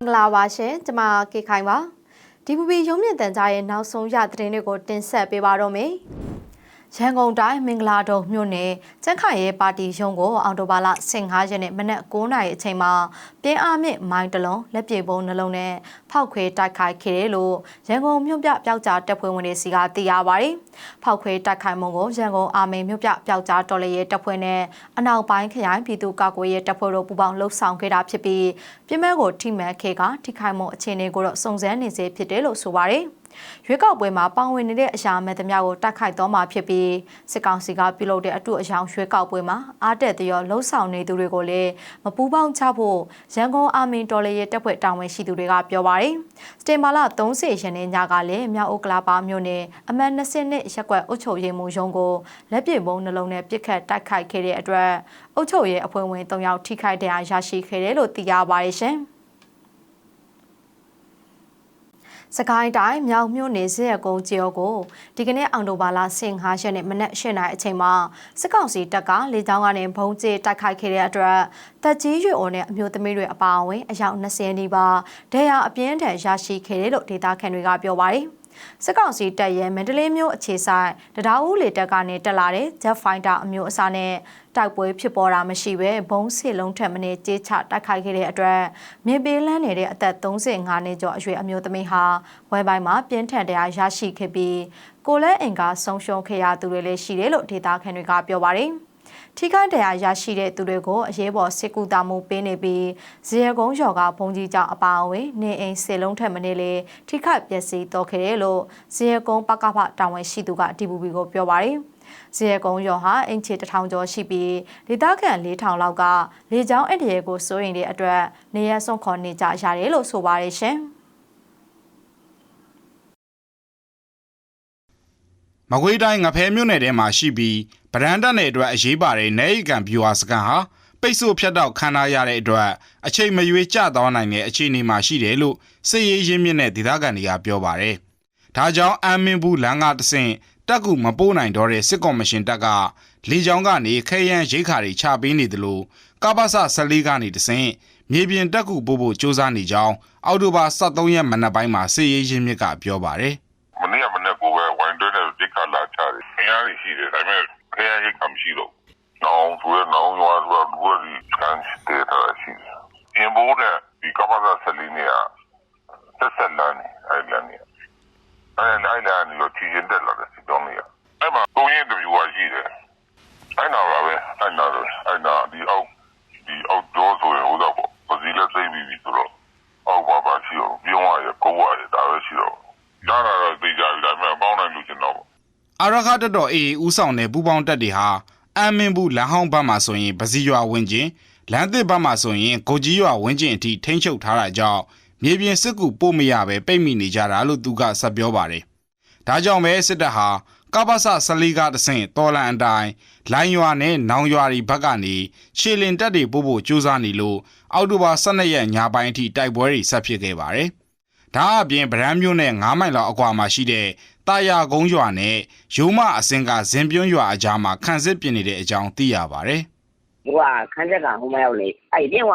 မင်္ဂလာပါရှင်ကျွန်မကေခိုင်ပါဒီပူပီရုံးမြင့်တန်ကြားရဲ့နောက်ဆုံးရသတင်းတွေကိုတင်ဆက်ပေးပါတော့မယ် ရန်ကုန်တိုင်းမင်္ဂလာတုံမြို့နယ်ကျန်းခိုင်ရဲ့ပါတီရုံးကိုအော်တိုဘာလ15ရက်နေ့မနက်9:00နာရီအချိန်မှာပြင်းအားမြင့်မိုင်းတစ်လုံးလက်ပြေပုံးနှလုံးနဲ့ဖောက်ခွဲတိုက်ခိုက်ခဲ့တယ်လို့ရန်ကုန်မြို့ပြပျောက်ကြားတပ်ဖွဲ့ဝင်တွေစီကသိရပါတယ်။ဖောက်ခွဲတိုက်ခိုက်မှုကိုရန်ကုန်အာမေမြို့ပြပျောက်ကြားတော်လည်းရဲ့တပ်ဖွဲ့နဲ့အနောက်ပိုင်းခရိုင်ပြည်သူ့ကာကွယ်ရေးတပ်ဖွဲ့တို့ပူးပေါင်းလှုပ်ဆောင်ခဲ့တာဖြစ်ပြီးပြင်းမဲကိုထိမှန်ခဲ့ကထိခိုက်မှုအခြေအနေကိုတော့စုံစမ်းနေစေဖြစ်တယ်လို့ဆိုပါတယ်။ ရွေးကောက်ပွဲမှာပါဝင်နေတဲ့အရာမဲ့သမျှကိုတိုက်ခိုက်တော့မှာဖြစ်ပြီးစစ်ကောင်စီကပြုလုပ်တဲ့အတူအယောင်ရွေးကောက်ပွဲမှာအားတက်တရောလှုပ်ဆောင်နေသူတွေကိုလည်းမပူးပေါင်းချဖို့ရန်ကုန်အာမင်တော်လေရဲ့တပ်ဖွဲ့တာဝန်ရှိသူတွေကပြောပါတယ်။စတေမာလာ30ရက်နေ့ညကလည်းမြောက်ဥက္ကလာပါမြို့နယ်အမှတ်20နှစ်ရက်ကွက်အုပ်ချုပ်ရေးမှူးရုံးကိုလက်ပြပုံးနှလုံးနဲ့ပြစ်ခတ်တိုက်ခိုက်ခဲ့တဲ့အတွက်အုပ်ချုပ်ရေးအဖွဲ့ဝင်3ယောက်ထိခိုက်ဒဏ်ရာရရှိခဲ့တယ်လို့သိရပါတယ်ရှင်။ စကိုင်းတိုင်းမြောက်မြို့နယ်စစ်ရကုန်းကျော်ကိုဒီကနေ့အောင်တိုဘာလ15ရက်နေ့မနက်8:00နာရီအချိန်မှာစစ်ကောင်စီတပ်ကလေကြောင်းကနေဘုံကျဲတိုက်ခိုက်ခဲ့တဲ့အတွက်တပ်ကြီးရွေအိုနဲ့အမျိုးသမီးတွေအပါအဝင်အယောက်20နီးပါးဒဏ်ရာအပြင်းထန်ရရှိခဲ့တယ်လို့ဒေသခံတွေကပြောပါတယ်။ စစ်ကောင်စီတပ်ရဲ့မန္တလေးမြို့အခြေဆိုင်တရားဦးလေတပ်ကနေတက်လာတဲ့ Jet Fighter အမျိုးအစားနဲ့တိုက်ပွဲဖြစ်ပေါ်တာမရှိဘဲဘုံစစ်လုံးထက်မနည်းကြေးချတိုက်ခိုက်ခဲ့တဲ့အတွက်မြေပေးလန်းနေတဲ့အသက်35နှစ်ကျော်အရွယ်အမျိုးသမီးဟာဝဲပိုင်းမှာပြင်းထန်တရားရရှိခဲ့ပြီးကိုလဲအင်ကဆုံးရှုံးခဲ့ရသူတွေလည်းရှိတယ်လို့ဒေတာခန်တွေကပြောပါတယ်။ ထိခိုက်ဒဏ်ရာရရှိတဲ့သူတွေကိုအရေးပေါ်စစ်ကူတာမှုပေးနေပြီးဇေယကုန်းရော်ကဘုံကြီးကြောင့်အပါအဝင်နေအိမ်စေလုံးထက်မနည်းလေထိခိုက်ပျက်စီးတော့ခဲ့တယ်လို့ဇေယကုန်းပကဖတာဝန်ရှိသူက DPP ကိုပြောပါတယ်ဇေယကုန်းရော်ဟာအင်ချီတထောင်ကျော်ရှိပြီးဒေသခံ4000လောက်ကလေကြောင်းအင်တရေကိုစိုးရင်တဲ့အတွက်နေရဆုံးခေါ်နေကြရတယ်လို့ဆိုပါတယ်ရှင်။ မကွေးတိုင်းငဖဲမြို့နယ်ထဲမှာရှိပြီးဗရန်တက်နယ်အတွက်အရေးပါတဲ့နေရီကန်ဗျူဟာစကန်ဟာပိတ်ဆို့ဖြတ်တောက်ခံထားရတဲ့အတွက်အချိန်မရွေးကျသွားနိုင်တဲ့အခြေအနေမှာရှိတယ်လို့စစ်ရေးရင်းမြစ်နဲ့ဒေသခံတွေကပြောပါတယ်။ဒါကြောင့်အမ်မင်ဘူးလမ်းကတဆင့်တက်ကူမပိုးနိုင်တော့တဲ့စစ်ကော်မရှင်တပ်ကလေကြောင်းကနေခဲယမ်းရိတ်ခါတွေချပေးနေတယ်လို့ကပ္ပစ14ကနေတဆင့်မြေပြင်တက်ကူပို့ဖို့စ조사နေကြောင်းအောက်တိုဘာ23ရက်မနက်ပိုင်းမှာစစ်ရေးရင်းမြစ်ကပြောပါတယ်။ မနေ့ကမနေ့ကိုပဲဝိုင်းတွင်းနဲ့ဒီကလာချတယ်။ခင်ဗျားကြီးရှိတယ်ဒါပေမဲ့ခင်ဗျားကြီးကမရှိတော့ဘူး။နောင်ဆို ရနောင်ရွာဆိုလူကဒီကန်တဲ့တာရှိတယ်။အင်ဘိုးနဲ့ဒီကပ္ပစာဆလီနေကဆက်ဆက်လန်းနေအဲ့လန်းနေ။အဲ့အဲ့လန်းနေလို့ချီရင်တက်လာတယ်စီတောင်းနေရ။အဲ့မှာကိုရင်းတဗျူဟာရှိတယ်။အဲ့နာပါပဲအဲ့နာအဲ့နာဒီအောက်ဒီအောက်တော့ဆိုရင်ဟိုတော့ပေါ့ပစီလက်သိပြီးပြီဆိုတော့အောက်ပါပါရှိတော့ပြုံးရရကိုဝရဒါပဲရှိတော့ရတာတော့သိကြပြီဒါပေမဲ့ပေါင်းနိုင်လို့ကျွန်တော်ပေါ့အာရခတက်တော်အေဦးဆောင်တဲ့ပူပေါင်းတက်တွေဟာ အမ်မင်ဘူးလမ်းဟောင်းဘက်မှာဆိုရင်ပစီရွာဝင်းကျင်လမ်းသစ်ဘက်မှာဆိုရင်ကိုကြီးရွာဝင်းကျင်အထိထိမ့်ချုပ်ထားတာကြောင့်မြေပြင်စစ်ကူပို့မရပဲပိတ်မိနေကြတာလို့သူကဆက်ပြောပါတယ်။ဒါကြောင့်ပဲစစ်တပ်ဟာကပ္ပစ14ကတဆင့်တော်လန်အတိုင်းလိုင်းရွာနဲ့နောင်ရွာတွေဘက်ကနေရှေလင်တက်တွေပို့ဖို့ကြိုးစားနေလို့အောက်တိုဘာ12ရက်ညပိုင်းအထိတိုက်ပွဲတွေဆက်ဖြစ်ခဲ့ပါတယ်။ဒါအပြင်ဗရန်မျိုးနဲ့9မိုင်လောက်အကွာမှာရှိတဲ့တာယာကုန်းရွာနဲ့ရုံမအစင်ကဇင်ပြုံးရွာအကြားမှာခန့်စစ်ပြင်နေတဲ့အကြောင်းသိရပါတယ်။သူကခန်းချက်ကဟိုမရောက်လေအဲ့ဒီက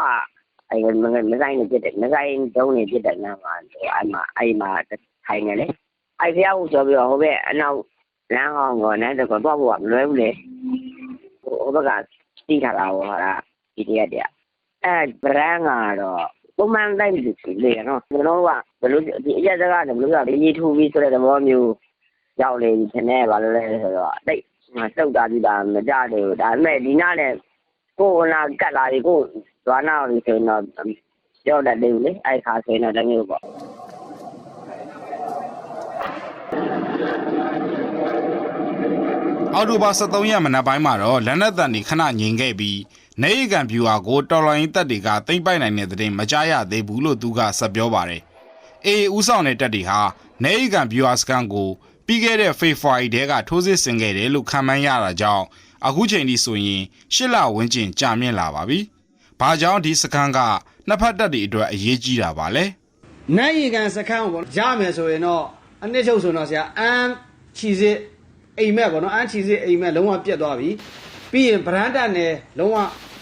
အဲ့မမဆိုင်နေဖြစ်တယ်မဆိုင်တုံးနေဖြစ်တယ်နားမှာအဲ့မှာအဲ့မှာထိုင်နေလေအဲ့ဖျားကိုဆိုပြီးတော့ဟိုဘက်အနောက်လမ်းဟောင်းကောနန်းတော့တော့ဖို့ကမလွယ်ဘူးလေဟိုဘက်ကတီးထားတာဟောတာဒီတရက်တည်းအဲ့ဗရန်ကတော့ ပုံမှန်တိုင်းလေနော်ကျွန်တော်ကဘယ်လိုဒီအရက်စကားကဘယ်လိုကရေးထူပြီးဆိုတဲ့သဘောမျိုးရောက်လေဒီနေ့ဘာလို့လဲဆိုတော့တိတ်တုတ်တာဒီတာမကြတယ်ဒါပေမဲ့ဒီနားနဲ့ကိုယ်လာကတ်လာပြီကိုဇွာနာကိုဆိုရင်တော့ပြောတတ်တယ်လေအဲ့ခါဆိုရင်တော့တမျိုးပေါ့အောက်တိုဘာ23ရက်မနက်ပိုင်းမှာတော့လက်နက်တန်တွေခဏငြိမ်ခဲ့ပြီး နေရီကန်ဗျူဟာကိုတော်လိုင်းတပ်တွေကတိမ့်ပိုက်နိုင်တဲ့တဲ့မကြားရသေးဘူးလို့သူကဆက်ပြောပါတယ်။အေးဦးဆောင်တဲ့တပ်တွေဟာနေရီကန်ဗျူဟာစကန်ကိုပြီးခဲ့တဲ့ဖေဖော်ဝါရီထဲကထိုးစစ်ဆင်ခဲ့တယ်လို့ခံမှန်းရတာကြောင့်အခုချိန်ဒီဆိုရင်ရှစ်လဝန်းကျင်ကြာမြင့်လာပါပြီ။ဘာကြောင့်ဒီစကန်ကနှစ်ဖက်တပ်တွေအတွက်အရေးကြီးတာပါလဲ။နိုင်ရီကန်စခန်းကိုပေါ့ရမယ်ဆိုရင်တော့အနှစ်ချုပ်ဆိုတော့ဆရာအမ်းချီစစ်အိမ်မက်ပေါ့နော်အမ်းချီစစ်အိမ်မက်လုံးဝပြတ်သွားပြီ ပြီးရင်ဗရန်တက်နယ်လုံးဝ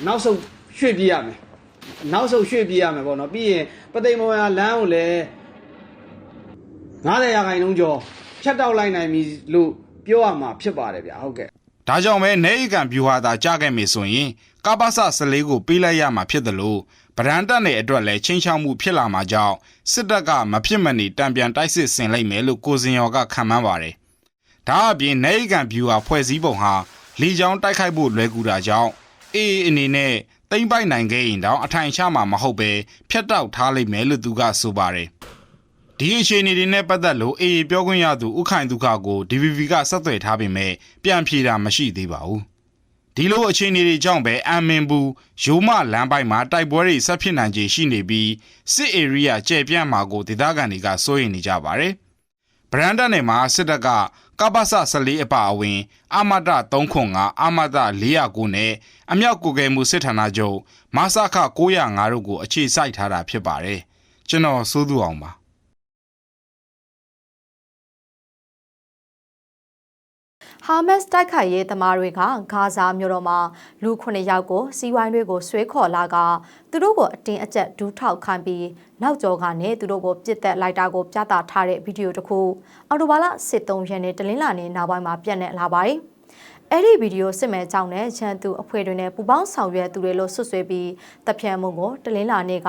နောက်ဆုတ်ရွှေ့ပြေးရမယ်နောက်ဆုံးရွှေ့ပြေးရမယ်ပေါ့နော်ပြီးရင်ပသိမ်မော်ရလမ်းကိုလည်း90ရာခိုင်နှုန်းကျော်ဖြတ်တောက်လိုက်နိုင်ပြီလို့ပြောရမှာဖြစ်ပါတယ်ဗျာဟုတ်ကဲ့ဒါကြောင့်ပဲနေဧကန်ဗျူဟာသာကြားခဲ့မယ်ဆိုရင်ကပ္ပစ14ကိုပေးလိုက်ရမှာဖြစ်တယ်လို့ဗရန်တက်နယ်အတွက်လည်းချင်းချောက်မှုဖြစ်လာမှာကြောင့်စစ်တပ်ကမဖြစ်မနေတံပြန်တိုက်စစ်ဆင်လိုက်မယ်လို့ကိုစင်ရော်ကခံမှန်းပါတယ်။ဒါအပြင်နေဧကန်ဗျူဟာဖွဲ့စည်းပုံဟာ လီချောင်းတိုက်ခိုက်ဖို့လွယ်ကူတာကြောင့်အေးအနေနဲ့တိမ့်ပိုက်နိုင်ခဲ့ရင်တော့အထိုင်ချမှာမဟုတ်ပဲဖြတ်တောက်ထားလိုက်မယ်လို့သူကဆိုပါတယ်။ဒီအခြေအနေတွေနဲ့ပတ်သက်လို့အေအေပြောခွင့်ရသူဥခိုင်ဒုက္ခကို DVB ကဆက်သွယ်ထားပေမဲ့ပြန်ဖြေတာမရှိသေးပါဘူး။ဒီလိုအခြေအနေတွေကြောင့်ပဲအမ်မင်ဘူးရိုးမလမ်းပိုင်းမှာတိုက်ပွဲတွေဆက်ဖြစ်နိုင်ခြေရှိနေပြီးစစ်အေရီးယားကျဲပြန့်မှာကိုဒေသခံတွေကစိုးရိမ်နေကြပါတယ်။ ဗရန်ဒတ်နယ်မှာစစ်တပ်ကကပ္ပစ14အပါအဝင် အာမတ305အာမတ409နဲ့အမြောက်ကိုကဲမှုစစ်ဌာနချုပ်မဆခ905တို့ကိုအခြေစိုက်ထားတာဖြစ်ပါတယ်။ကျွန်တော်စိုးသူအောင်ပါ။ ဟာမတ်စ်တိုက်ခိုက်ရေးသမားတွေကဂါဇာမြို့တော်မှာလူ9ယောက်ကိုစီးဝိုင်းတွေကိုဆွဲခေါ်လာကသူတို့ကိုအတင်းအကျပ်ဒူးထောက်ခိုင်းပြီးနောက်ကျောကနေသူတို့ကိုပြစ်တက်လိုက်တာကိုပြသထားတဲ့ဗီဒီယိုတစ်ခုအော်တိုဘာလ73ရက်နေ့တလင်းလာနေ့နောက်ပိုင်းမှာပြန့်နှံ့လာပါတယ်။ အဲ့ဒီဗီဒီယိုစစ်မဲ့ကြောင့်နဲ့ချန်သူအဖွဲ့တွေနဲ့ပူပေါင်းဆောင်ရွက်သူတွေလို့ဆွဆွဲပြီးတပ်ဖြန့်မှုကိုတလင်းလာနေ့က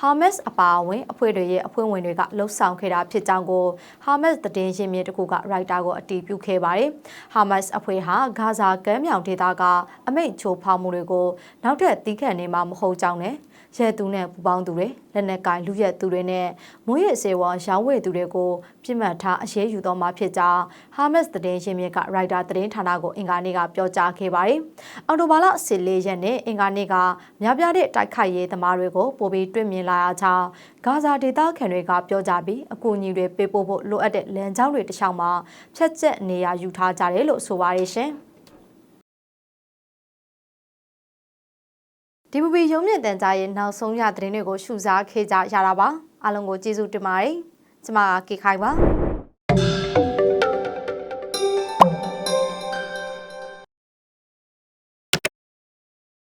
ဟာမတ်စ်အပါအဝင်အဖွဲ့တွေရဲ့အဖွဲ့ဝင်တွေကလှုပ်ဆောင်ခဲ့တာဖြစ်ကြောင်းကိုဟာမတ်စ်သတင်းရင်းမြစ်တစ်ခုကရိုက်တာကိုအတည်ပြုခဲ့ပါတယ်။ဟာမတ်စ်အဖွဲ့ဟာဂါဇာကမ်းမြောင်ဒေသကအမိန့်ချိုးဖောက်မှုတွေကိုနောက်ထပ်တီးခတ်နေမှာမဟုတ်ကြောင်းနဲ့ ရဲသူနဲ့ပူပေါင်းသူတွေလက်နက်ကင်လူရက်သူတွေနဲ့မွေးရစေဝါရောင်းဝယ်သူတွေကိုပြစ်မှတ်ထားအရေးယူတော့မှာဖြစ်ကြောင်းဟာမတ်စ်သတင်းရင်းမြစ်ကရိုက်တာသတင်းဌာနကိုအင်္ဂါနေ့ကပြောကြားခဲ့ပါတယ်။အော်တိုဘာလ14ရက်နေ့အင်္ဂါနေ့ကများပြားတဲ့တိုက်ခိုက်ရေးသမားတွေကိုပိုပြီးတွေ့မြင်လာရကြောင်းဂါဇာဒေသခံတွေကပြောကြပြီးအကူအညီတွေပေးပို့ဖို့လိုအပ်တဲ့လမ်းကြောင်းတွေတစ်ချောင်းမှာဖြတ်ကျက်နေရယူထားကြတယ်လို့ဆိုပါတယ်ရှင်။ ဒီပူပီရုံးမြင့်တန်ကြားရဲ့နောက်ဆုံးရသတင်းတွေကိုရှုစားခဲ့ကြရတာပါအားလုံးကိုကျေးဇူးတင်ပါတယ်ကျမကကေခိုင်ပါ